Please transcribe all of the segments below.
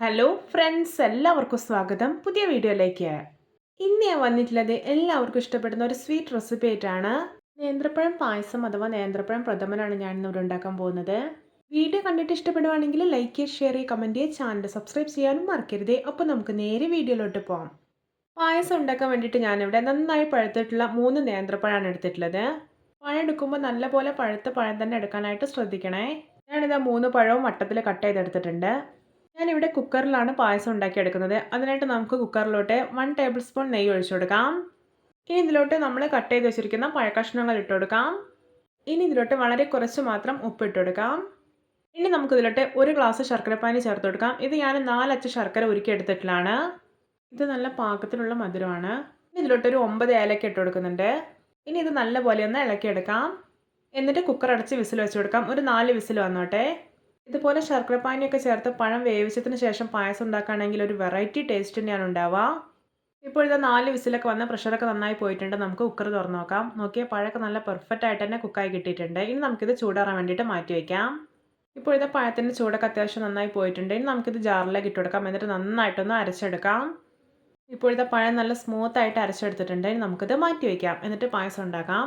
Hello friends എല്ലാവർക്കും സ്വാഗതം. പുതിയ വീഡിയോയിലേക്ക്. ഇന്ന് ഞാൻ വന്നിട്ടുള്ളത് എല്ലാവർക്കും ഇഷ്ടപ്പെടുന്ന ഒരു സ്വീറ്റ് റെസിപ്പി ആയിട്ടാണ്. നേന്ത്രപ്പഴം പായസം അഥവാ നേന്ത്രപ്പഴം പ്രഥമനാണ് ഞാൻ ഇന്ന് ഇവിടെ ഉണ്ടാക്കാൻ പോകുന്നത്. വീഡിയോ കണ്ടിട്ട് ഇഷ്ടപ്പെടുവാണെങ്കിൽ ലൈക്ക് ചെയ്യുക ഷെയർ ചെയ്യുക കമന്റ് ചെയ്യുക ചാനൽ സബ്സ്ക്രൈബ് ചെയ്യാനും മറക്കരുത്. അപ്പോൾ നമുക്ക് നേരെ വീഡിയോയിലോട്ട് പോകാം പായസം ഉണ്ടാക്കാൻ വേണ്ടിയിട്ട് ഞാനിവിടെ നന്നായി പഴുത്തിട്ടുള്ള മൂന്ന് നേന്ത്രപ്പഴമാണ് എടുത്തിട്ടുള്ളത്. പഴം എടുക്കുമ്പോൾ നല്ലപോലെ പഴുത്ത പഴം തന്നെ എടുക്കാനായിട്ട് ശ്രദ്ധിക്കണേ. ഞാനിതാ മൂന്ന് പഴവും വട്ടത്തിൽ കട്ട് ചെയ്തെടുത്തിട്ടുണ്ട്. ഞാനിവിടെ കുക്കറിലാണ് പായസം ഉണ്ടാക്കിയെടുക്കുന്നത്. അതിനായിട്ട് നമുക്ക് കുക്കറിലോട്ട് വൺ ടേബിൾ സ്പൂൺ നെയ്യ് ഒഴിച്ചു കൊടുക്കാം. ഇനി ഇതിലോട്ട് നമ്മൾ കട്ട് ചെയ്ത് വെച്ചിരിക്കുന്ന പഴക്കഷ്ണങ്ങൾ ഇട്ട് കൊടുക്കാം. ഇനി ഇതിലോട്ട് വളരെ കുറച്ച് മാത്രം ഉപ്പ് ഇട്ട് കൊടുക്കാം. ഇനി നമുക്ക് ഇതിലോട്ട് ഒരു ഗ്ലാസ് ശർക്കരപ്പാനി ചേർത്ത് കൊടുക്കാം. ഇത് ഞാൻ നാലച്ച് ശർക്കര ഉരുക്കി എടുത്തിട്ടുള്ളതാണ്. ഇത് നല്ല പാകത്തിലുള്ള മധുരമാണ്. ഇനി ഇതിലോട്ട് ഒരു ഒമ്പത് ഏലക്ക ഇട്ട് കൊടുക്കുന്നുണ്ട്. ഇനി ഇത് നല്ലപോലെ ഒന്ന് ഇളക്കിയെടുക്കാം. എന്നിട്ട് കുക്കർ അടച്ച് വിസിൽ വെച്ച് കൊടുക്കാം. ഒരു നാല് വിസിൽ വന്നോട്ടെ. ഇതുപോലെ ശർക്കരപ്പാനിയൊക്കെ ചേർത്ത് പഴം വേവിച്ചതിന് ശേഷം പായസം ഉണ്ടാക്കുകയാണെങ്കിൽ ഒരു വെറൈറ്റി ടേസ്റ്റ് തന്നെയാണ് ഉണ്ടാവുക. ഇപ്പോൾ ഇത് നാല് വിസിലൊക്കെ വന്ന പ്രഷറൊക്കെ നന്നായി പോയിട്ടുണ്ട്. നമുക്ക് കുക്കർ തുറന്നു നോക്കാം. നോക്കിയാൽ പഴമൊക്കെ നല്ല പെർഫെക്റ്റ് ആയിട്ട് തന്നെ കുക്കായി കിട്ടിയിട്ടുണ്ട്. ഇനി നമുക്കിത് ചൂടാറാൻ വേണ്ടിയിട്ട് മാറ്റി വയ്ക്കാം. ഇപ്പോൾ ഇത് പഴത്തിന്റെ ചൂടൊക്കെ അത്യാവശ്യം നന്നായി പോയിട്ടുണ്ട്. ഇനി നമുക്കിത് ജാറിലേക്ക് ഇട്ട് കൊടുക്കാം. എന്നിട്ട് നന്നായിട്ടൊന്ന് അരച്ചെടുക്കാം. ഇപ്പോഴത്തെ പഴം നല്ല സ്മൂത്ത് ആയിട്ട് അരച്ചെടുത്തിട്ടുണ്ട്. ഇനി നമുക്കിത് മാറ്റി വയ്ക്കാം. എന്നിട്ട് പായസം ഉണ്ടാക്കാം.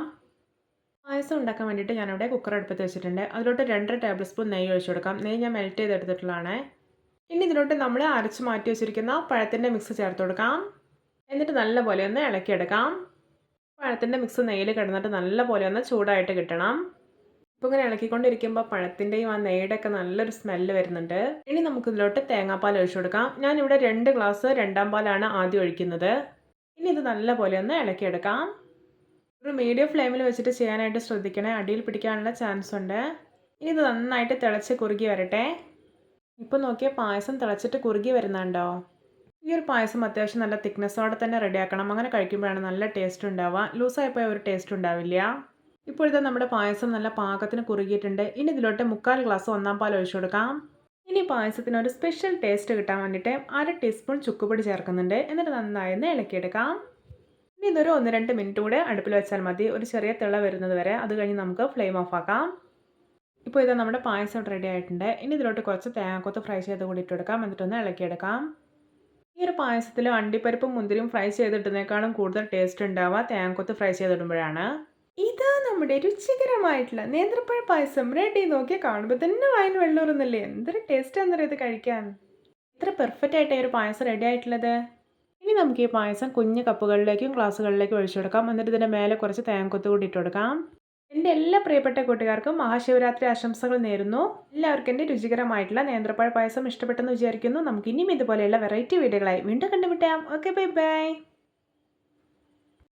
പായസം ഉണ്ടാക്കാൻ വേണ്ടിയിട്ട് ഞാനിവിടെ കുക്കർ അടുപ്പത്ത് വെച്ചിട്ടുണ്ട്. അതിലോട്ട് രണ്ടര ടേബിൾ സ്പൂൺ നെയ്യ് ഒഴിച്ചു കൊടുക്കാം. നെയ്യ് ഞാൻ മെൽറ്റ് ചെയ്തെടുത്തിട്ടുള്ളതാണ്. ഇനി ഇതിലോട്ട് നമ്മൾ അരച്ച് മാറ്റി വെച്ചിരിക്കുന്ന പഴത്തിന്റെ മിക്സ് ചേർത്ത് കൊടുക്കാം. എന്നിട്ട് നല്ലപോലെ ഒന്ന് ഇളക്കിയെടുക്കാം. പഴത്തിന്റെ മിക്സ് നെയ്യിൽ കിടന്നിട്ട് നല്ലപോലെ ഒന്ന് ചൂടായിട്ട് കിട്ടണം. ഇപ്പോൾ ഇങ്ങനെ ഇളക്കിക്കൊണ്ടിരിക്കുമ്പോൾ പഴത്തിന്റെയും ആ നെയ്യുടെ ഒക്കെ നല്ലൊരു സ്മെല്ല് വരുന്നുണ്ട്. ഇനി നമുക്ക് ഇതിലോട്ട് തേങ്ങാപ്പാൽ ഒഴിച്ചു കൊടുക്കാം. ഞാനിവിടെ രണ്ട് ഗ്ലാസ് രണ്ടാം പാലാണ് ആദ്യം ഒഴിക്കുന്നത്. ഇനി ഇത് നല്ലപോലെ ഒന്ന് ഇളക്കിയെടുക്കാം. ഒരു മീഡിയം ഫ്ലെയിമിൽ വെച്ചിട്ട് ചെയ്യാനായിട്ട് ശ്രദ്ധിക്കണേ. അടിയിൽ പിടിക്കാനുള്ള ചാൻസ് ഉണ്ട്. ഇനി ഇത് നന്നായിട്ട് തിളച്ച് കുറുകി വരട്ടെ. ഇപ്പം നോക്കിയ പായസം തിളച്ചിട്ട് കുറുകി വരുന്നുണ്ടോ? ഈ ഒരു പായസം അത്യാവശ്യം നല്ല തിക്നെസ്സോടെ തന്നെ റെഡിയാക്കണം അങ്ങനെ കഴിക്കുമ്പോഴാണ് നല്ല ടേസ്റ്റ് ഉണ്ടാവുക. ലൂസായിപ്പോയ ഒരു ടേസ്റ്റ് ഉണ്ടാവില്ല. ഇപ്പോഴത്തെ നമ്മുടെ പായസം നല്ല പാകത്തിന് കുറുകിയിട്ടുണ്ട്. ഇനി ഇതിലോട്ട് മുക്കാൽ ഗ്ലാസ് ഒന്നാം പാൽ ഒഴിച്ചു കൊടുക്കാം. ഇനി പായസത്തിന് ഒരു സ്പെഷ്യൽ ടേസ്റ്റ് കിട്ടാൻ വേണ്ടിയിട്ട് അര ടീസ്പൂൺ ചുക്കുപൊടി ചേർക്കുന്നുണ്ട്. എന്നിട്ട് നന്നായി ഒന്ന് ഇളക്കിയെടുക്കാം. ഇനി ഇതൊരു ഒന്ന് രണ്ട് മിനിറ്റ് കൂടെ അടുപ്പിൽ വെച്ചാൽ മതി. ഒരു ചെറിയ തിള വരുന്നത് വരെ അത് കഴിഞ്ഞ് നമുക്ക് ഫ്ലെയിം ഓഫ് ആക്കാം. ഇപ്പോൾ ഇത് നമ്മുടെ പായസം റെഡി ആയിട്ടുണ്ട്. ഇനി ഇതിലോട്ട് കുറച്ച് തേങ്ങാക്കൊത്ത് ഫ്രൈ ചെയ്ത് കൂടി ഇട്ടെടുക്കാം എന്നിട്ടൊന്ന് ഇളക്കിയെടുക്കാം. ഈ ഒരു പായസത്തിൽ അണ്ടിപ്പരിപ്പും മുന്തിരിയും ഫ്രൈ ചെയ്തിട്ടുന്നേക്കാളും കൂടുതൽ ടേസ്റ്റ് ഉണ്ടാവുക തേങ്ങാക്കൊത്ത് ഫ്രൈ ചെയ്തിടുമ്പോഴാണ്. ഇത് നമ്മുടെ രുചികരമായിട്ടുള്ള നേന്ത്രപ്പഴ പായസം റെഡി നോക്കി കാണുമ്പോൾ തന്നെ വായന വെള്ളൂറുന്നല്ലേ? എന്തൊരു ടേസ്റ്റ് ഇത് കഴിക്കാൻ? ഇത്ര പെർഫെക്റ്റ് ആയിട്ട് ഈ ഒരു പായസം റെഡി ആയിട്ടുള്ളത്. ഇനി നമുക്ക് ഈ പായസം കുഞ്ഞു കപ്പുകളിലേക്കും ഗ്ലാസ്സുകളിലേക്കും ഒഴിച്ചു കൊടുക്കാം. എന്നിട്ട് ഇതിന്റെ മേലെ കുറച്ച് തേങ്ങക്കൊത്ത് കൂടി ഇട്ട് കൊടുക്കാം. എന്റെ എല്ലാ പ്രിയപ്പെട്ട കൂട്ടുകാർക്കും മഹാശിവരാത്രി ആശംസകൾ നേരുന്നു. എല്ലാവർക്കും എന്റെ രുചികരമായിട്ടുള്ള നേന്ത്രപ്പഴ പായസം ഇഷ്ടപ്പെട്ടെന്ന് വിചാരിക്കുന്നു. നമുക്ക് ഇനിയും ഇതുപോലെയുള്ള വെറൈറ്റി വീഡിയോകളായി വീണ്ടും കണ്ടുമുട്ടാം. Okay bye bye.